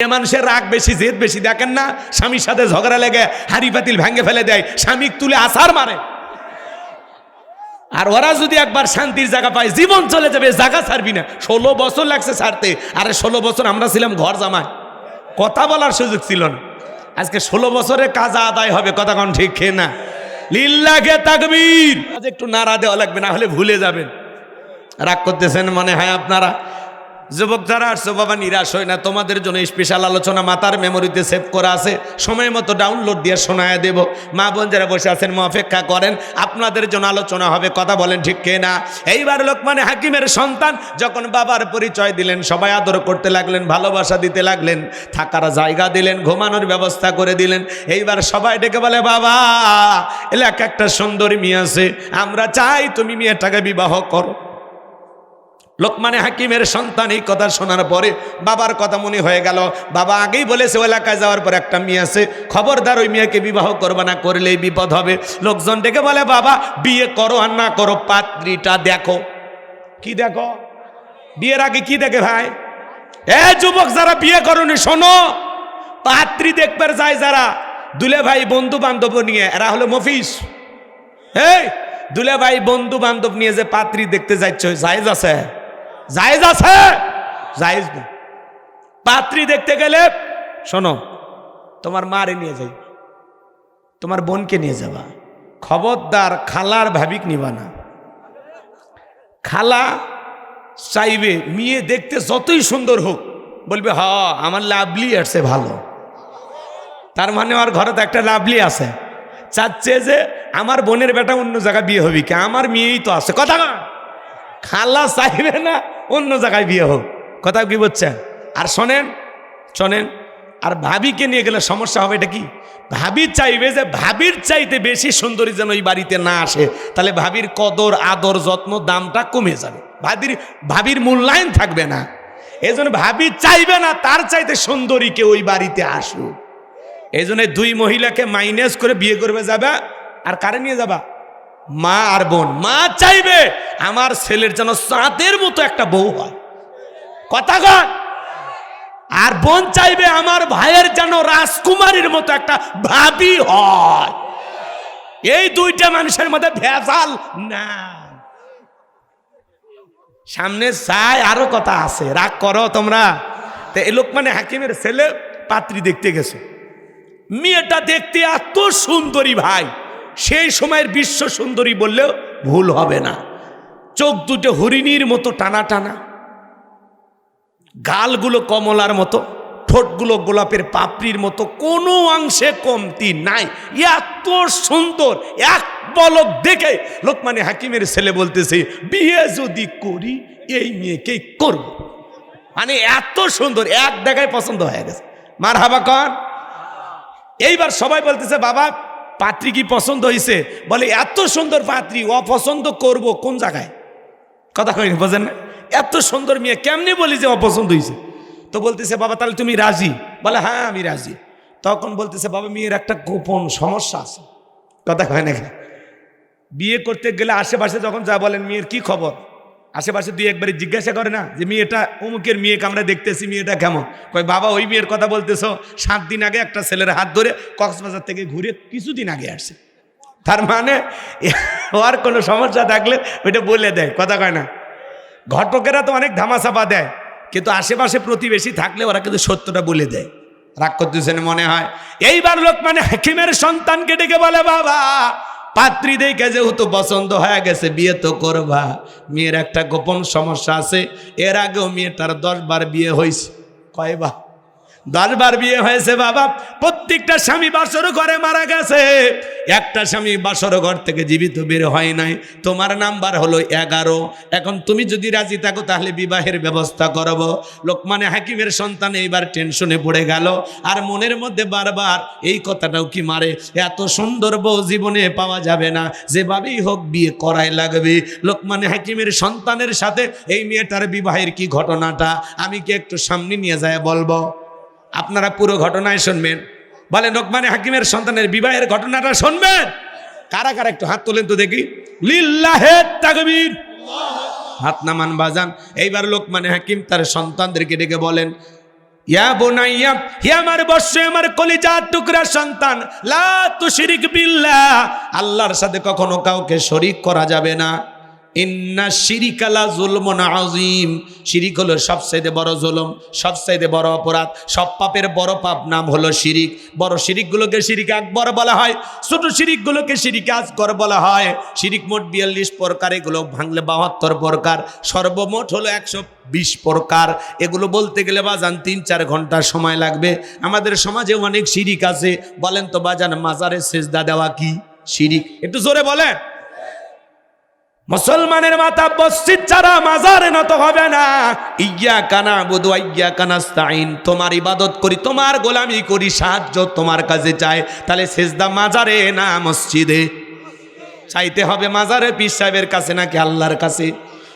মানুষের রাগ বেশি, জেদ বেশি, দেখেন না? স্বামীর সাথে ঝগড়া লেগে হাড়ি পাতিল ভেঙে ফেলে দেয় স্বামী তুলে আসার মারে। আর ওরা যদি একবার শান্তির জায়গা পায়, জীবন চলে যাবে, জায়গা ছাড়বি না। ষোলো বছর লাগছে ছাড়তে, আরে ষোলো বছর আমরা ছিলাম ঘর জামায় কথা বলার সুযোগ ছিল না। আজকে ষোলো বছরে কাজ আদায় হবে, কথা কোন ঠিক খেয়ে না? লিল্লাকে তাকবীর। আজ একটু নাড়া দেওয়া লাগবে, না হলে ভুলে যাবেন। রাগ করতেছেন মনে হয় আপনারা? যুবক যারা আসছো বাবা নিরাশ হয় না। তোমাদের জন্য স্পেশাল আলোচনা মাতার মেমোরিতে সেভ করা আছে। সময় মতো ডাউনলোড দিয়ে শোনায় দেব। মা বোন যারা বসে আছেন অপেক্ষা করেন, আপনাদের জন্য আলোচনা হবে, কথা বলেন ঠিক কে না এইবার লোকমানে হাকিমের সন্তান যখন বাবার পরিচয় দিলেন, সবাই আদর করতে লাগলেন, ভালোবাসা দিতে লাগলেন, থাকার জায়গা দিলেন, ঘুমানোর ব্যবস্থা করে দিলেন। এইবার সবাই ডেকে বলে, বাবা, এলাকা একটা সুন্দরী মেয়ে আছে। আমরা চাই তুমি মেয়েটাকে বিবাহ করো। লোকমানে হাকিমের সন্তান এই কথা শোনার পরে বাবার কথা মনে হয়ে গেল। বাবা আগেই বলেছে এলাকায় যাওয়ার পর একটা মেয়ে আছে। খবরদার ওই মেয়েকে বিবাহ করবে না, করলেই বিপদ হবে। লোকজন ডেকে বলে, বাবা, বিয়ে করো আর না করো, পাত্রীটা দেখো। কি দেখো? বিয়ের আগে কি দেখে ভাই? এ যুবক, যারা বিয়ে করনি, শোনো। পাত্রী দেখবার যায় যারা। দুলে ভাই বন্ধু বান্ধব নিয়ে, এরা হলো মফিস। এই, দুলে ভাই বন্ধু বান্ধব নিয়ে যে পাত্রী দেখতে যাচ্ছ জায়েজ আছে? জায়েজ আছে? জায়েজ না। পাত্রী দেখতে গেলে, শোনো, তোমার মারে নিয়ে যাই, তোমার বোনকে নিয়ে যাবা। খবরদার খালার ভাবিক নিবা না। খালা চাইবে, মেয়ে দেখতে যতই সুন্দর হোক, বলবে, হ, আমার লাভলি আসছে ভালো। তার মানে আমার ঘরে তো একটা লাভলি আছে। চাচ্ছে যে, আমার বোনের বেটা অন্য জায়গায় বিয়ে হবি কে? আমার মেয়েই তো আছে। কথা খালা চাইবে না অন্য জায়গায় বিয়ে হোক। কথা কি বলছেন? আর শোনেন শোনেন, আর ভাবিকে নিয়ে গেলে সমস্যা হবে এটা কি? ভাবি চাইবে যে ভাবির চাইতে বেশি সুন্দরী যেন ওই বাড়িতে না আসে, তাহলে ভাবির কদর, আদর, যত্ন, দামটা কমে যাবে। ভাবির ভাবির মূল্যায়ন থাকবে না। এই জন্য ভাবি চাইবে না তার চাইতে সুন্দরীকে ওই বাড়িতে আসুক। এই জন্য দুই মহিলাকে মাইনাস করে বিয়ে করবে যাবে, আর কারে নিয়ে যাবা? মা আর বোন, মা চাইবে আমার ছেলের যেন চাঁদের মতো একটা বউ হয়। কথা কন। আর বোন চাইবে আমার ভাইয়ের যেন রাজকুমারীর মতো একটা ভাবি হয়। এই দুইটা মানুষের মধ্যে ভেজাল না সামনে চাই আরও কথা আছে। রাগ করো তোমরা। তো এই লোক মানে হাকিমের ছেলে পাত্রী দেখতে গেছে। মেয়েটা দেখতে এত সুন্দরী ভাই। সেই সময়ের বিশ্ব সুন্দরী বললেও ভুল হবে না। চোখ দুটো হরিণীর মতো টানা টানা। গালগুলো কমলার মতো, ঠোঁটগুলো গোলাপের পাপড়ির মতো, কোনো অংশে কমতি নাই। এত সুন্দর, এক পলক দেখে লোকমানে হাকিমের ছেলে বলতেছে, বিয়ে যদি করি, এই মেয়েকেই করব। মানে এত সুন্দর, এক দেখায় পছন্দ হয়ে গেছে। মার হাবা কন। এইবার সবাই বলতেছে, বাবা পাত্রী কি পছন্দ হয়েছে বলে, এত সুন্দর পাত্রী অপছন্দ করব কোন জায়গায়? কথা কই বোঝেন না? এত সুন্দর মেয়ে, কেমনি বলি যে অপছন্দ হয়েছে তো বলতেছে, বাবা, তাহলে তুমি রাজি? বলে হ্যাঁ আমি রাজি। তখন বলতেছে, বাবা, মেয়ের একটা গোপন সমস্যা আছে। কথা কয় না বিয়ে করতে গেলে আশেপাশে যখন যা বলেন, মেয়ের কি খবর? আশেপাশে তুই একবারে জিজ্ঞাসা করে না যে, মেয়েটা অমুকের মেয়েকে আমরা দেখতেছি, মেয়েটা কেমন? কয়, বাবা, ওই মেয়ের কথা বলতেছ। সাত দিন আগে একটা ছেলের হাত ধরে কক্সবাজার থেকে ঘুরে কিছুদিন আগে আসছে। তার মানে ওর কোনো সমস্যা থাকলে ওইটা বলে দেয়, কথা কয় না। ঘটকেরা তো অনেক ধামাচাপা দেয়, কিন্তু আশেপাশে প্রতিবেশী থাকলে ওরা কিন্তু সত্যটা বলে দেয়। রাগ করতেছেন মনে হয়। এইবার লোক মানে হাকিমের সন্তানকে ডেকে বলে, বাবা পাত্রী দেখে যেহেতু পছন্দ হয়ে গেছে, বিয়ে তো করবা। মেয়ের একটা গোপন সমস্যা আছে, এর আগেও মেয়েটার দশ বার বিয়ে হয়েছে। কয়বার? দশবার বিয়ে হয়েছে বাবা। প্রত্যেকটা স্বামী বাসর ঘরে মারা গেছে। একটা স্বামী বাসর ঘর থেকে জীবিত বের হয় নাই। তোমার নাম্বার হলো এগারো। এখন তুমি যদি রাজি থাকো, তাহলে বিবাহের ব্যবস্থা করব। লোকমানে হাকিমের সন্তান এইবার টেনশনে পড়ে গেল। আর মনের মধ্যে বারবার এই কথাটাও কি মারে? এত সুন্দর বউ জীবনে পাওয়া যাবে না। যেভাবেই হোক বিয়ে করাই লাগবে। লোকমানে হাকিমের সন্তানের সাথে এই মেয়েটার বিবাহের কি ঘটনাটা? আমি কি একটু সামনে নিয়ে যায় বলব? আপনারা পুরো ঘটনায় শুনবেন। বলে লোকমানে হাকিমের সন্তানের বিবাহের ঘটনাটা শুনবেন? কারা কারা একটু হাত তোলেন তো দেখি। লিল্লাহে হাত নামান বাজান। এইবার লোকমানে হাকিম তার সন্তানদেরকে ডেকে বলেন, ইয়া সন্তান, লা আল্লাহর সাথে কখনো কাউকে শরিক করা যাবে না। ইন্না শিরিকালা জুলমন আজিম শিরিক হলো সবচাইতে বড় জুলম, সবচাইতে বড় অপরাধ। সব পাপের বড় পাপ নাম হলো শিরিক। বড় শিরিকগুলোকে শিরিক আকবর বলা হয়, ছোট শিরিকগুলোকে শিরিক আজগর বলা হয়। শিরিক মোট বিয়াল্লিশ প্রকার, এগুলো ভাঙলে বাহাত্তর প্রকার, সর্বমোট হলো একশো বিশ প্রকার। এগুলো বলতে গেলে বাজান তিন চার ঘণ্টা সময় লাগবে। আমাদের সমাজে অনেক শিরিক আছে। বলেন তো বাজান, মাজারে সেজদা দেওয়া কি শিরিক? একটু জোরে বলেন। মুসলমানের মাথা মসজিদ ছাড়া মাজারে নত হবে না। ইয়া কানা বুধু ইয়া কানাস্তাইন তোমার ইবাদত করি, তোমার গোলামি করি, সাহায্য তোমার কাছে চাই। তাহলে সেজদা মাজারে না মসজিদে? চাইতে হবে মাজারে পীর সাহেবের কাছে নাকি আল্লাহর কাছে?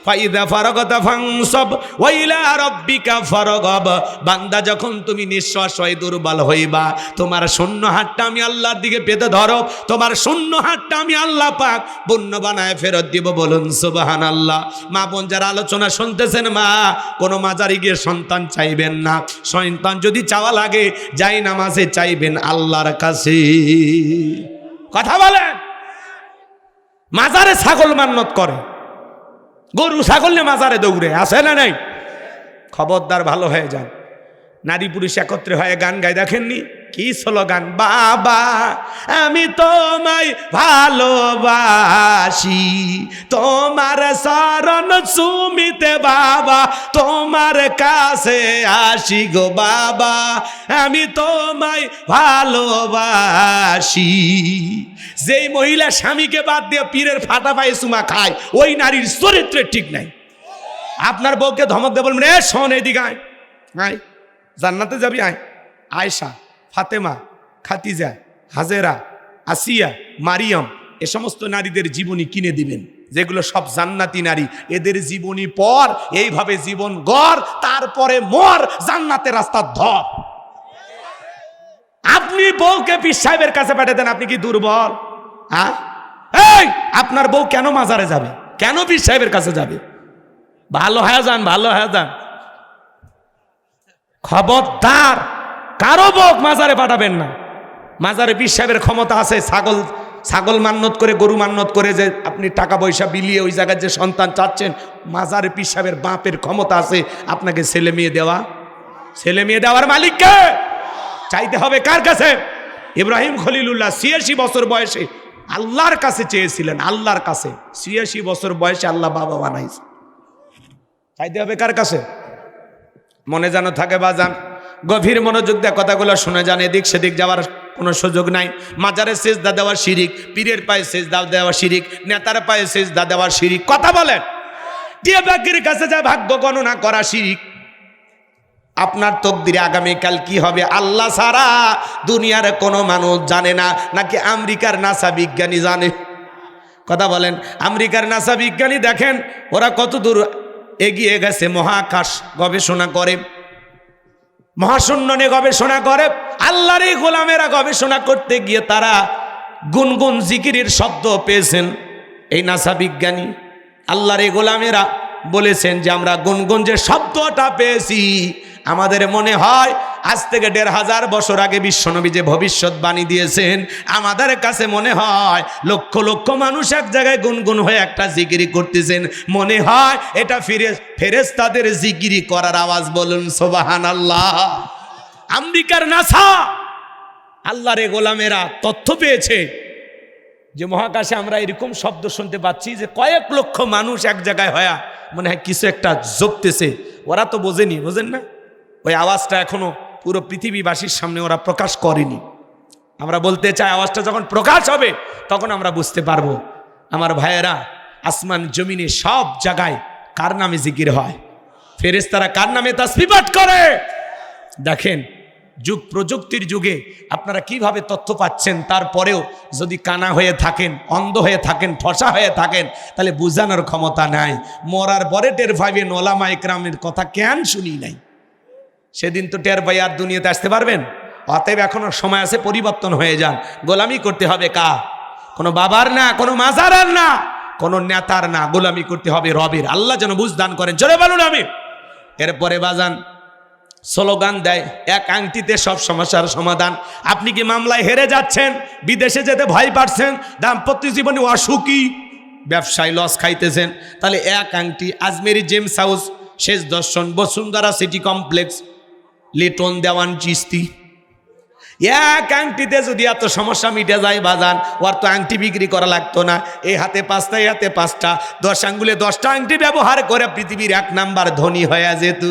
ফাইদা ফারগতা ফাংসব ওয়াইলা রব্বিকা ফারগব। বান্দা যখন তুমি নিঃশ্বাস হয়ে দুর্বল হইবা, তোমার শূন্য হাতটা আমি আল্লাহর দিকে পেতে ধরো, তোমার শূন্য হাতটা আমি আল্লাহ পাক পুণ্য বানায় ফেরত দিব বলুন সুবাহান আল্লাহ মা বোন যারা আলোচনা শুনতেছেন মা, কোনো মাজারি গিয়ে সন্তান চাইবেন না। সন্তান যদি চাওয়া লাগে, যাই নামাজে চাইবেন আল্লাহর কাছে। কথা বলেন। মাজারে ছাগল মান্নত করে। গরু ছাগল নিয়ে মাজারে দৌড়ে, আছে না নাই? খবরদার ভালো হয়ে যান। নারী পুরুষ একত্রে হয়ে গান গাই দেখেননি? কি স্লোগান? বাবা, আমি তোমায় ভালোবাসি। তোমার শরণ সুমিতে বাবা, তোমার কাছে আসি গো বাবা। আমি তোমায় ভালোবাসি। যেই মহিলা স্বামীকে বাদ দিয়ে পীরের ফাটা পায়ে চুমা খায়, ওই নারীর চরিত্রে ঠিক নাই। আপনার বউকে ধমক দিয়ে বলবেন, এ শোন এদিকে আয় আয়। জান্নাতে যাবি, আয়। আয়সা ফাতেমা, খাতিজা, হাজেরা, আসিয়া, মারিয়াম, এ সমস্ত নারীদের জীবনী কিনে দিবেন, যেগুলো সব জান্নাতি নারী। এদের জীবনী পর, এইভাবে জীবন গড়, তারপরে মর জান্নাতের রাস্তা ধর। আপনি বউকে পীর সাহেবের কাছে পাঠাতেন, আপনি কি দুর্বল? হ্যাঁ এই, আপনার বউ কেন মাজারে যাবে? কেন পীর সাহেবের কাছে যাবে? ভালো হয়ে যান, ভালো হয়ে যান। খবরদার। কারও বউক মাজারে পাঠাবেন না। মাজারে পীর সাহেবের ক্ষমতা আছে, ছাগল ছাগল মান্নত করে, গরু মান্নত করে যে আপনি টাকা পয়সা বিলিয়ে ওই জায়গায় যে সন্তান চাচ্ছেন, মাজারে পীর সাহেবের বাপের ক্ষমতা আছে আপনাকে ছেলে মেয়ে দেওয়া। ছেলে মেয়ে দেওয়ার মালিককে চাইতে হবে কার কাছে? ইব্রাহিম খলিলুল্লাহ ছিয়াশি বছর বয়সে আল্লাহর কাছে চেয়েছিলেন, আল্লাহর কাছে। ছিয়াশি বছর বয়সে আল্লাহ বাবা বানাইছে। চাইতে হবে কার কাছে? মনে যেন থাকে বাজান। গভীর মনোযোগ দিয়ে কথাগুলো শুনে যান, এদিক সেদিক যাওয়ার কোনো সুযোগ নাই। মাজারে সেজদা দেওয়ার শিরিক, পীরের পায়ে সেজদা দেওয়া শিরিক, নেতার পায়ে সেজদা দেওয়ার শিরিক, কথা বলেন। টিয়া কাছে যা ভাগ্য গণনা করা শিরিক, আপনার তকদিরে আগামীকাল কি হবে? আল্লাহ সারা দুনিয়ার কোনো মানুষ জানে না, নাকি আমেরিকার নাসা বিজ্ঞানী জানে? কথা বলেন, আমেরিকার নাসা বিজ্ঞানী দেখেন, ওরা কত দূর এগিয়ে গেছে, মহাকাশ গবেষণা করে। মহাশূন্য নিয়ে গবেষণা করে, আল্লাহর এই গোলামেরা গবেষণা করতে গিয়ে তারা গুনগুন জিকিরির শব্দ পেয়েছেন। এই নাসা বিজ্ঞানী আল্লাহর এই গোলামেরা বলেছেন যে আমরা গুনগুন যে শব্দটা পেয়েছি আমাদের মনে হয় আজ থেকে দেড় হাজার বছর আগে বিশ্বনবী যে ভবিষ্যৎবাণী দিয়েছেন, আমাদের কাছে মনে হয় লক্ষ লক্ষ মানুষ এক জায়গায় গুনগুন হয়ে একটা জিকিরি করতেছেন। মনে হয় এটা ফিরে ফেরেস তাদের জিকিরি করার আওয়াজ বলুন সোবাহান আল্লাহ আমেরিকার নাসা আল্লাহ রে গোলামেরা তথ্য পেয়েছে যে মহাকাশে আমরা এরকম শব্দ শুনতে পাচ্ছি যে কয়েক লক্ষ মানুষ এক জায়গায় হয়া মনে হয় কিছু একটা জপতেছে। ওরা তো বোঝেনি, বোঝেন না? ওই আওয়াজটা এখনও পুরো পৃথিবীবাসীর সামনে ওরা প্রকাশ করেনি। আমরা বলতে চাই আওয়াজটা যখন প্রকাশ হবে, তখন আমরা বুঝতে পারব, আমার ভাইয়েরা, আসমান, জমিনে সব জায়গায় কার নামে জিকির হয়? ফেরেস্তারা কার নামে তাসবিপাট করে? দেখেন, যুগ প্রযুক্তির যুগে আপনারা কীভাবে তথ্য পাচ্ছেন, তারপরেও যদি কানা হয়ে থাকেন, অন্ধ হয়ে থাকেন, ঠসা হয়ে থাকেন, তাহলে বুঝানোর ক্ষমতা নাই। মরার পরে টের পাইবেন ওলামা ইকরামের কথা কেন শুনি নাই? সেদিন তো টের পাই আর দুনিয়াতে আসতে পারবেন? অতএব এখনও সময় আছে, পরিবর্তন হয়ে যান। গোলামি করতে হবে কা কোনো বাবার না, কোনো মাজারার না, কোনো নেতার না। গোলামি করতে হবে রবের। আল্লাহ যেন বুঝদান করেন। চলে বলুন আমি এরপরে বাজান, স্লোগান দেয়, এক আংটিতে সব সমস্যার সমাধান। আপনি কি মামলায় হেরে যাচ্ছেন? বিদেশে যেতে ভয় পাচ্ছেন? দাম্পত্য জীবনে অসুখী? ব্যবসায় লস খাইতেছেন? তাহলে এক আংটি, আজমেরি জেমস হাউস, শেষ দর্শন, বসুন্ধরা সিটি কমপ্লেক্স। লিটন দেওয়ান চিস্তি। এক আংটিতে যদি এত সমস্যা মিটে যায় বাজান, ওর তো আংটি বিক্রি করা লাগতো না। এই হাতে পাঁচটা, এই হাতে পাঁচটা। দশ আঙ্গুলে দশটা আংটি ব্যবহার করে পৃথিবীর এক নাম্বার ধনী হয়ে যেত।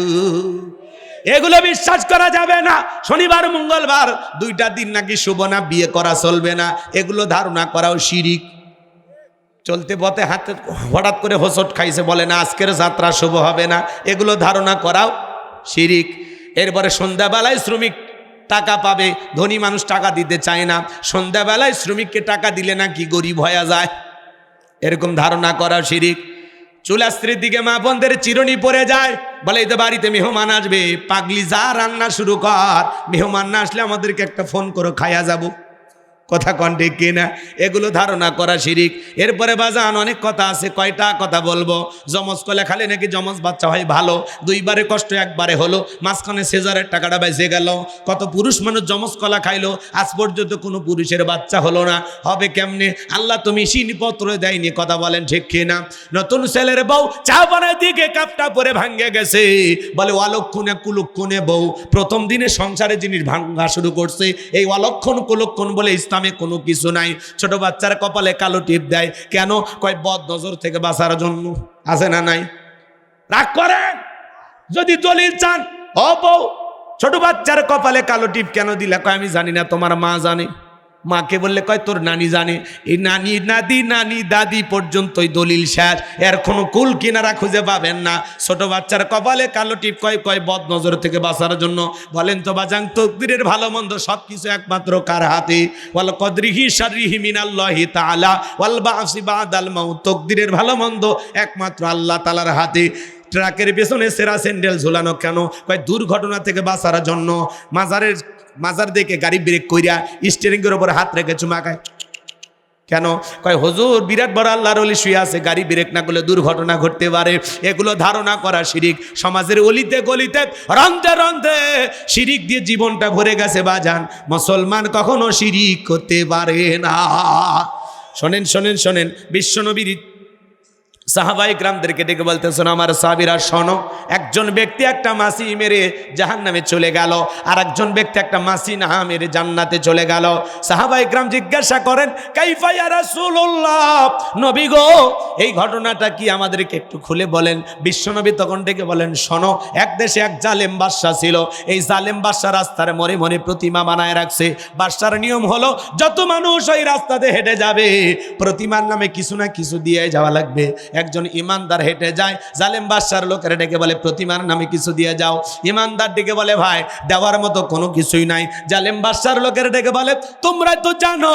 এগুলো বিশ্বাস করা যাবে না। শনিবার, মঙ্গলবার, দুইটা দিন নাকি শুভ না, বিয়ে করা চলবে না। এগুলো ধারণা করাও শিরিক। চলতে পথে হাতে হঠাৎ করে হোসট খাইছে, বলে না, আজকের যাত্রা শুভ হবে না। এগুলো ধারণা করাও শিরিক। এরপরে সন্ধ্যাবেলায় শ্রমিক টাকা পাবে। ধনী মানুষ টাকা দিতে চায় না। সন্ধ্যাবেলায় শ্রমিককে টাকা দিলে না কি গরিব হয়ে যায়। এরকম ধারণা করা শিরিক। চুলা স্ত্রীর দিকে মা বোনদের চিরনি পড়ে যায়। বলে, এই তো বাড়িতে মেহমান আসবে। পাগলি যা রান্না শুরু কর। মেহমান না আসলে আমাদেরকে একটা ফোন করে খাইয়া যাব। কথা কন্ঠে কিনা? এগুলো ধারণা করা শিরিক। এরপরে বাজান, অনেক কথা আছে, কয়টা কথা বলব? জমজ কলে খালে নাকি জমজ বাচ্চা হয় ভালো। দুইবারে কষ্ট, একবারে হলো। মাঝখানে সেজারের টাকাটা বেঁচে গেল। কত পুরুষ মানুষ জমজ কলা খাইলো, আজ পর্যন্ত কোনো পুরুষের বাচ্চা হলো না। হবে কেমনে? আল্লাহ তুমি পত্র দেয়নি, কথা বলেন ঠিক কিনা? নতুন ছেলের বউ চা বানায় দিকে কাপটা পরে ভাঙ্গে গেছে। বলে, অলক্ষণে কুলক্ষণে বউ। প্রথম দিনে সংসারে জিনিস ভাঙ্গা শুরু করছে। এই অলক্ষণ কুলক্ষণ বলে ইসলামে কোনো কিছু নাই। ছোট বাচ্চার কপালে কালো টিপ দেয়। কেন? কয় বদ নজর থেকে বাঁচার জন্য। আছে না নাই? রাগ করে যদি দলিল চান। ও বউ, ছোট বাচ্চার কপালে কালো টিপ কেন দিলে? কয়, আমি জানি না, তোমার মা জানে। মাকে বললে, কয়, তোর নানি জানে? এই নানি, নাদি, নানি, দাদি পর্যন্তই দলিল শেষ। এর কোনো কুল কিনারা খুঁজে পাবেন না। ছোট বাচ্চার কপালে কালো টিপ, কয় কয় বদ নজর থেকে বাঁচার জন্য। বলেন তো বাজাং তকদিরের ভালো মন্দ সব কিছু একমাত্র কার হাতে? ওয়াল কদরিহি শারিহি মিনাল্লাহি তাআলা, ওয়াল বাসি বাদাল মাউত। তকদিরের ভালো মন্দ একমাত্র আল্লাহ তাআলার হাতে। ট্রাকের পেছনে সেরা স্যান্ডেল ঝুলানো কেন? কয়, দুর্ঘটনা থেকে বাঁচার জন্য। মাজারের মাজার দেখে গাড়ি ব্রেক কইরা স্টিয়ারিংয়ের উপর হাত রেখে চুমাকায় কেন? কয়, হুজুর, বিরাট বড় আল্লাহর অলি শুয়ে আছে, গাড়ি ব্রেক না করলে দুর্ঘটনা ঘটতে পারে। এগুলো ধারণা করা শিরিক। সমাজের অলিতে গলিতে রন্ধে রন্ধে শিরিক দিয়ে জীবনটা ভরে গেছে বাজান। মুসলমান কখনো শিরিক করতে পারে না। শোনেন শোনেন শোনেন, বিশ্বনবীর সাহাবাই গ্রামদেরকে ডেকে বলতেছেন, আমার সাবিরা শোনো একজন ব্যক্তি একটা মাসি মেরে জাহান নামে চলে গেল আর একজন ব্যক্তি একটা মাসি না মেরে জান্নাতে চলে গেল। সাহাবাই গ্রাম জিজ্ঞাসা করেন নবী গো, এই ঘটনাটা কি আমাদেরকে একটু খুলে বলেন? বিশ্বনবী তখন ডেকে বলেন, শোনো, এক দেশে এক জালেম বাদশা ছিল। এই জালেম বাদশা রাস্তার মরে মরে প্রতিমা বানায় রাখছে। বাদশার নিয়ম হলো, যত মানুষ ওই রাস্তাতে হেঁটে যাবে, প্রতিমার নামে কিছু না কিছু দিয়ে যাওয়া লাগবে। একজন ইমানদার হেঁটে যায়, জালেম বাদশার লোকের ডেকে বলে প্রতিমার নামে কিছু দিয়ে যাও। ইমানদার ডেকে বলে, ভাই, দেওয়ার মতো কোনো কিছুই নাই। জালেম বাদশার লোকের ডেকে বলে তোমরা তো জানো,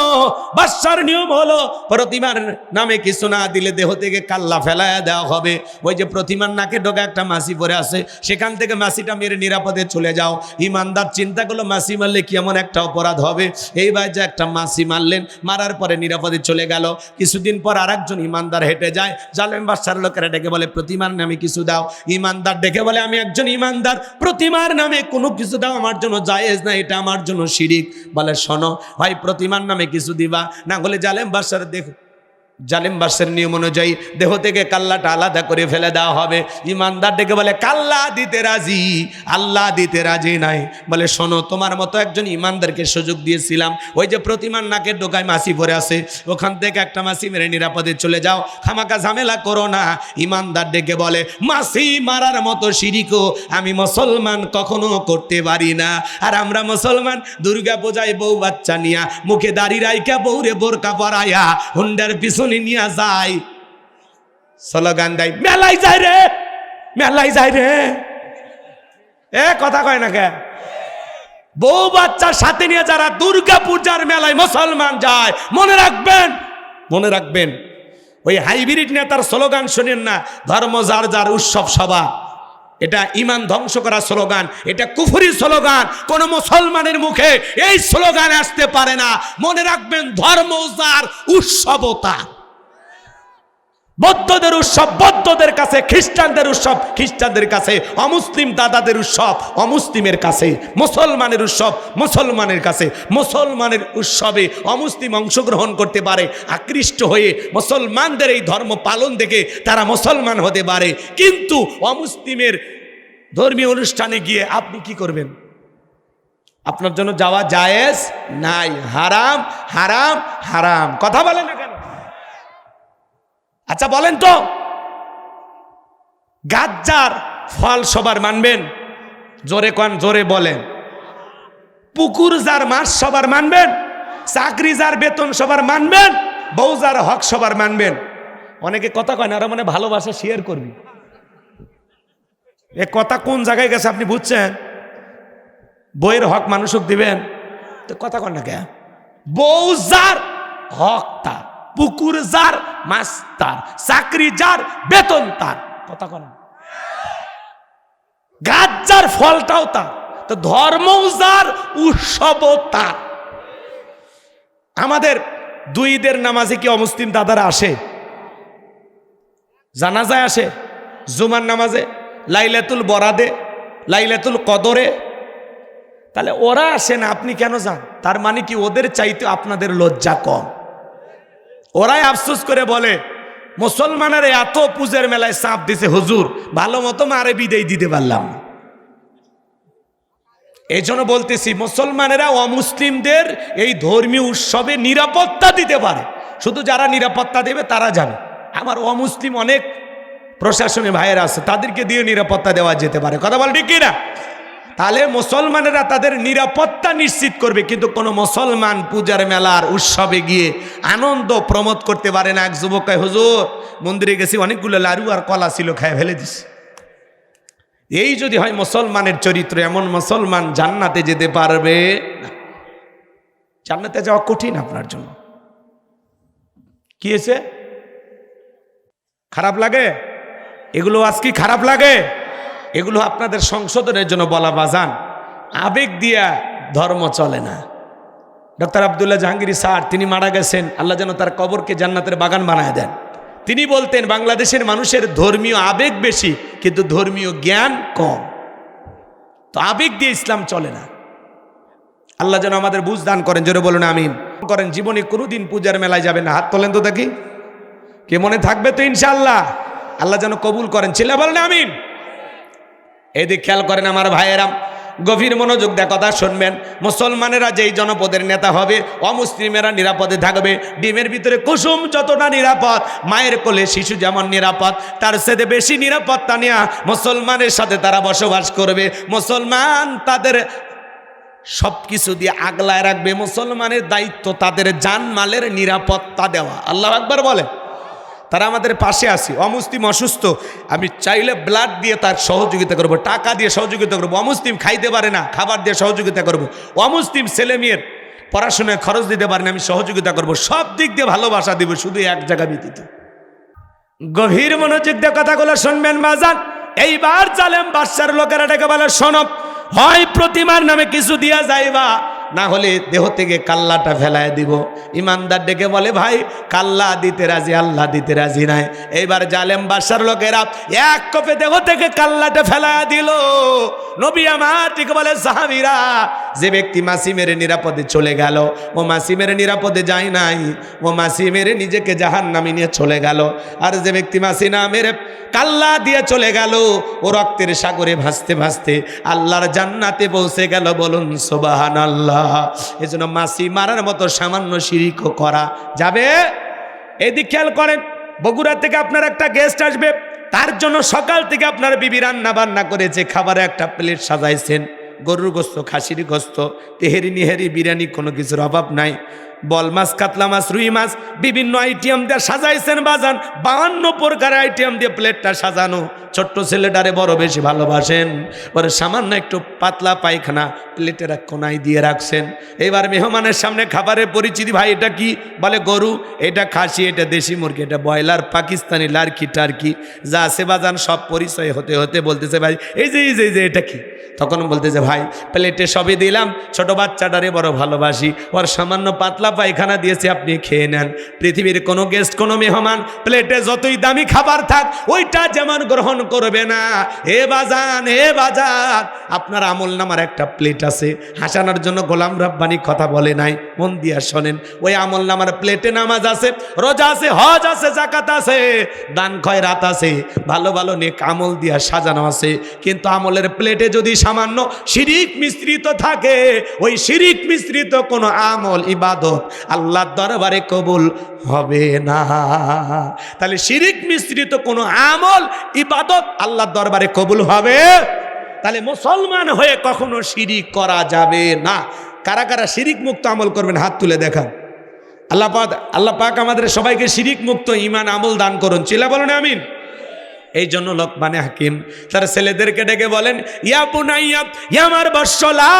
বাদশার নিয়ম হলো, প্রতিমার নামে কিছু না দিলে দেহ থেকে কাল্লা ফেলায়া দেওয়া হবে। ওই যে প্রতিমার নাকে ঢোকা একটা মাসি পরে আছে, সেখান থেকে মাসিটা মেরে নিরাপদে চলে যাও। ইমানদার চিন্তা করল মাসি মারলে কি এমন একটা অপরাধ হবে? এইবার যে একটা মাসি মারলেন, মারার পরে নিরাপদে চলে গেল। কিছুদিন পর আরেকজন ইমানদার হেঁটে যায়। জালেম বাদশার লোকেরা ডেকে বলে, প্রতিমার নামে কিছু দাও। ইমানদার ডেকে বলে, আমি একজন ইমানদার, প্রতিমার নামে কোনো কিছু দাও, আমার জন্য জায়েজ না, এটা আমার জন্য শিরিক। বলে, শোনো, ভাই, প্রতিমার নামে কিছু দিবা, না বলে জালেম বাসার দেখো জালিম বাসের নিয়ম অনুযায়ী দেহ থেকে কাল্লাটা আলাদা করে ফেলে দেওয়া হবে। ইমানদার ডেকে বলে, কাল্লা দিতে রাজি আল্লাহ দিতে রাজি নাই। বলে, শোনো, তোমার মতো একজন ইমানদারকে সুযোগ দিয়েছিলাম। ওই যে প্রতিমার নাকের ডোকায় মাসি পরে আছে, ওখান থেকে একটা মাসি মেরে নিরাপদে চলে যাও। খামাকা ঝামেলা করো না। ইমানদার ডেকে বলে মাসি মারার মতো শিরিকও আমি মুসলমান কখনো করতে পারি না। আর আমরা মুসলমান দুর্গা পূজায় বউ বাচ্চা নিয়া মুখে দাড়ি রাইকা বউরে বোরকা পরাইয়া হুন্ডার পিছনে নিয়ে যায়। স্লোগান দেয়, মেলাই যায় রে, মেলাই যায় রে। এ, কথা কয় না কে? বউ বাচ্চার সাথে নিয়ে যারা দুর্গা পূজার মেলায় মুসলমান যায়, মনে রাখবেন মনে রাখবেন, ওই হাইব্রিড নেতার স্লোগান শোনেন না, ধর্ম যার যার উৎসব সভা। এটা ইমান ধ্বংস করা স্লোগান, এটা কুফুরি স্লোগান, কোন মুসলমানের মুখে এই স্লোগান আসতে পারে না। মনে রাখবেন, ধর্ম যার উৎসবতা বৌদ্ধদের উৎসব, বৌদ্ধদের কাছে, খ্রিস্টানদের উৎসব, খ্রিস্টানদের কাছে, অমুসলিম দাদাদের উৎসব, অমুসলিমের কাছে, মুসলমানের উৎসব, মুসলমানের কাছে, মুসলমানের উৎসবে অমুসলিম অংশগ্রহণ করতে পারে, আকৃষ্ট হয়ে মুসলমানদের এই ধর্ম পালন দেখে তারা মুসলমান হতে পারে। কিন্তু অমুসলিমের ধর্মীয় অনুষ্ঠানে গিয়ে আপনি কি করবেন? আপনার জন্য যাওয়া জায়েজ? নাই। হারাম? হারাম? হারাম। কথা বলেন না কেন? আচ্ছা বলেন তো। গাজ্জার ফল সবার মানবেন? জোরে কন, জোরে বলেন। পুকুর যার মাছ সবার মানবেন? চাকরি যার বেতন সবার মানবেন? বউ যার হক সবার মানবেন? অনেকে কথা কয় না মানে ভালোবাসা শেয়ার করবি। এ কথা কোন জায়গায় গেছে আপনি বুঝছেন? বইয়ের হক মানুষক দিবেন? তো কথা কন না কে বউ যার হক তার। পুকুর যার, মাছ তার, চাকরি যার, বেতন তার। কথা কন গাছ যার, ফলটাও তার, তো ধর্মও যার, উৎসবও তার। আমাদের দুই ঈদের নামাজে কি অমুসলিম দাদারা আসে? জানাজায় আসে? জুমার নামাজে? লাইলাতুল বরাদে? লাইলাতুল কদরে? তাহলে ওরা আসে না, আপনি কেন যান? তার মানে কি ওদের চাইতে আপনাদের লজ্জা কম। ওরাই আফসোস করে বলে, মুসলমানের এত পূজের মেলায় চাপ দিছে, হুজুর, ভালো মতো মারে বিদেয় দিতে পারলাম এই জন্য বলতেছি, মুসলমানেরা অমুসলিমদের এই ধর্মীয় উৎসবে নিরাপত্তা দিতে পারে। শুধু যারা নিরাপত্তা দেবে, তারা জানে আমার অমুসলিম অনেক প্রশাসনে ভাইয়েরা আছে, তাদেরকে দিয়ে নিরাপত্তা দেওয়া যেতে পারে। কথা বল ঠিক কিনা? তাহলে মুসলমানেরা তাদের নিরাপত্তা নিশ্চিত করবে, কিন্তু কোনো মুসলমান পূজার মেলার উৎসবে গিয়ে আনন্দ প্রমোদ করতে পারে না। এক যুবক হুজুর, মন্দিরে গেছি, অনেকগুলো লাড়ু আর কলা ছিল, খায় ফেলে দিস এই যদি হয় মুসলমানের চরিত্র, এমন মুসলমান জান্নাতে যেতে পারবে জান্নাতে যাওয়া কঠিন আপনার জন্য। কি হয়েছে? খারাপ লাগে? এগুলো আজ কি খারাপ লাগে? এগুলো আপনাদের সংশোধনের জন্য বলা বাজান। আবেগ দিয়া ধর্ম চলে না। ডক্টর আবদুল্লাহ জাহাঙ্গীর স্যার, তিনি মারা গেছেন, আল্লাহ যেন তার কবরকে জান্নাতের বাগান বানায় দেন। তিনি বলতেন, বাংলাদেশের মানুষের ধর্মীয় আবেগ বেশি, কিন্তু ধর্মীয় জ্ঞান কম। তো আবেগ দিয়ে ইসলাম চলে না। আল্লাহ যেন আমাদের বুঝ দান করেন, জোরে বলুন, আমিন। করেন, জীবনে কোনোদিন পূজার মেলায় যাবেন না। হাত তোলেন তো দেখি। কে মনে থাকবে তো ইনশাল্লাহ আল্লাহ যেন কবুল করেন। ছেলে বলেন, আমিন। এদিক খেয়াল করেন আমার ভাইয়েরাম, গভীর মনোযোগ দিয়ে কথা শুনবেন। মুসলমানেরা যেই জনপদের নেতা হবে, অমুসলিমেরা নিরাপদে থাকবে। ডিমের ভিতরে কুসুম যতটা নিরাপদ, মায়ের কোলে শিশু যেমন নিরাপদ, তার সাথে বেশি নিরাপত্তা নেওয়া মুসলমানের সাথে তারা বসবাস করবে। মুসলমান তাদের সব কিছু দিয়ে আগলায় রাখবে। মুসলমানের দায়িত্ব তাদের জানমালের নিরাপত্তা দেওয়া। আল্লাহ একবার বলে তারা আমাদের পাশে আসি অমুসলিম অসুস্থ, আমি চাইলে ব্লাড দিয়ে তার সহযোগিতা করব, টাকা দিয়ে সহযোগিতা করব, অমুসলিম খাইতে পারে না, খাবার দিয়ে সহযোগিতা করব, অমুসলিম ছেলে মেয়ের পড়াশোনায় খরচ দিতে পারে না, আমি সহযোগিতা করব, সব দিক দিয়ে ভালোবাসা দিব, শুধু এক জায়গা ব্যতীত। গভীর মনোযোগ দিয়ে কথাগুলো শুনবেন বাজান এইবার চালেম বাদশার লোকেরা ডেকে বলে শোনব হয় প্রতিমার নামে কিছু দিয়া যাইবা না হলে দেহ থেকে কাল্লাটা ফেলায় দিব। ইমানদার ডেকে বলে, ভাই, কাল্লা দিতে রাজি, আল্লাহ দিতে রাজি নাই। এইবার জালেম বাদশার লোকেরা এক কপে দেহ থেকে কাল্লাটা ফেলায় দিল। নবী আমার ঠিক বলে, সাহাবিরা, যে ব্যক্তি মাসি মেরে নিরাপদে চলে গেল, ও মাসি মেরে নিরাপদে যায় নাই, ও মাসি মেরে নিজেকে জাহান নামি নিয়ে চলে গেল, আর যে ব্যক্তি মাসি না মেরে কাল্লা দিয়ে চলে গেল, ও রক্তের সাগরে ভাসতে ভাসতে আল্লাহর জান্নাতে পৌঁছে গেল। বলুন সোবাহান আল্লাহ এজন্য মাসি মারার মতো সামান্য শিরিক করা যাবে? এদিক খেয়াল করেন, বগুড়া থেকে আপনার একটা গেস্ট আসবে, তার জন্য সকাল থেকে আপনার বিবি রান্না বান্না করে যে খাবারে একটা প্লেট সাজাইছেন, গরুর গোস্ত, খাসির গোস্ত, তেহেরি নিহেরি, বিরিয়ানি কোনো কিছুর অভাব নাই। বল মাছ, কাতলা মাছ, রুই মাছ, বিভিন্ন আইটেম দিয়ে সাজাইছেন বাজান। বাহান্ন প্রকার আইটেম দিয়ে প্লেটটা সাজানো। ছোট্ট ছেলেটারে বড় বেশি ভালোবাসেন। পরে সামান্য একটু পাতলা পায়খানা প্লেটের এক কোনায় দিয়ে রাখছেন। এবার মেহমানের সামনে খাবারের পরিচিতি, ভাই, এটা কি? বলে, গরু, এটা খাসি, এটা দেশি মুরগি, এটা ব্রয়লার, পাকিস্তানি লার্কি টার্কি। যা আছে বাজান, সব পরিচয় হতে হতে বলতেছে, ভাই, এই যে এই যে এই যে, এটা কি? তখন বলতেছে, ভাই, প্লেটে সবই দিলাম, ছোট বাচ্চাটারে বড় ভালোবাসি। ওর সামান্য পাতলা পাতলা পায়খানা দিয়েছে, আপনি খেয়ে নেন। পৃথিবীর কোনো গেস্ট কোনো মেহমান, প্লেটে যতই দামি খাবার থাক, ওইটা যেমন গ্রহণ করবে না। এ বাজান এ বাজান। আপনার আমল নামার একটা প্লেট আছে, হাসানোর জন্য গোলাম রাব্বানি কথা বলে নাই, মন দিয়া শোনেন। ওই আমল নামার প্লেটে নামাজ আছে, রোজা আছে, হজ আছে জাকাত আছে, দান খয় রাত আছে, ভালো ভালো নেক আমল দিয়া সাজানো আছে। কিন্তু আমলের প্লেটে যদি সামান্য শিরিক মিশ্রিত থাকে, ওই শিরিক মিশ্রিত কোনো আমল, ইবাদত আল্লাহর দরবারে কবুল হবে না। তাহলে শিরিক মিশ্রিত কোনো আমল, ইবাদত আল্লাহর দরবারে কবুল হবে? তাহলে মুসলমান হয়ে কখনো শিরিক করা যাবে না। কারা কারা শিরিক মুক্ত আমল করবেন, হাত তুলে দেখান। আল্লাহ পাক আল্লাহ পাক আমাদের সবাইকে শিরিক মুক্ত ইমান আমল দান করুন। চিলা বলুন, আমিন। এই জন্য লোকমানে হাকিম তার ছেলেদেরকে ডেকে বলেন, ইয়া বুনাইয়া, ইয়া আমার বর্ষলা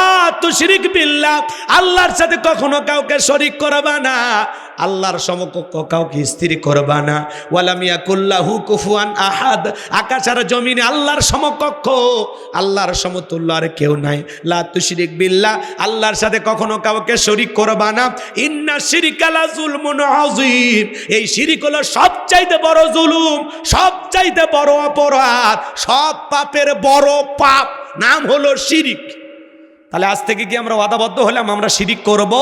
তুশরিক বিল্লাহ, আল্লাহর সাথে কখনো কাউকে শরিক করবা না। আল্লাহর সমকক্ষ কাউকে স্ত্রী করবা না। ওয়ালামিয়া কুল্লাহু কুফুয়ান আহাদ। আকাশ আর জমিনে আল্লাহর সমকক্ষ। আল্লাহর সমতুল্য আর কেউ নাই। লা তুশরিক বিল্লাহ। আল্লাহর সাথে কখনো কাউকে শরিক করবা না। ইন্না শিরিকালা জুলমুন আযীম। এই শিরিক হলো সবচাইতে বড় জুলুম, সবচাইতে বড় অপরাধ, সব পাপের বড় পাপ। নাম হলো শিরিক। তাহলে আজ থেকে কি আমরা ওয়াদাবদ্ধ হলাম? আমরা শিরিক করব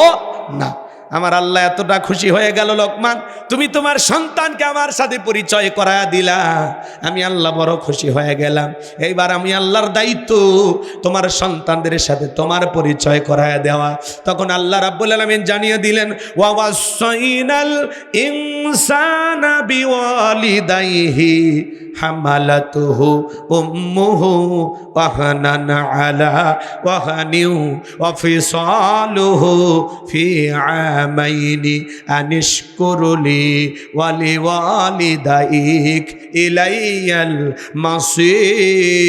না। আমার আল্লাহ এতটা খুশি হয়ে গেল, লোকমান। তুমি তোমার সন্তানকে আমার সাথে পরিচয় করা দিলা। আমি আল্লাহ বড় খুশি হয়ে গেলাম। এইবার আমি আল্লাহর দায়িত্ব তোমার সন্তানদের সাথে তোমার পরিচয় করায় দেওয়া। তখন আল্লাহ রাব্বুল আলামিন জানিয়ে দিলেন ওয়াওয়াসাইনাল ইনসানা বিওয়ালিদাইহি হামালাতুহু উম্মুহু ওয়াহানান আলা ওয়াহানিউ ওয়াফিসালুহু ফি আমাইনি আনিশকুরলি ওয়ালিওয়ালিদাইক ইলাইয়াল মাসির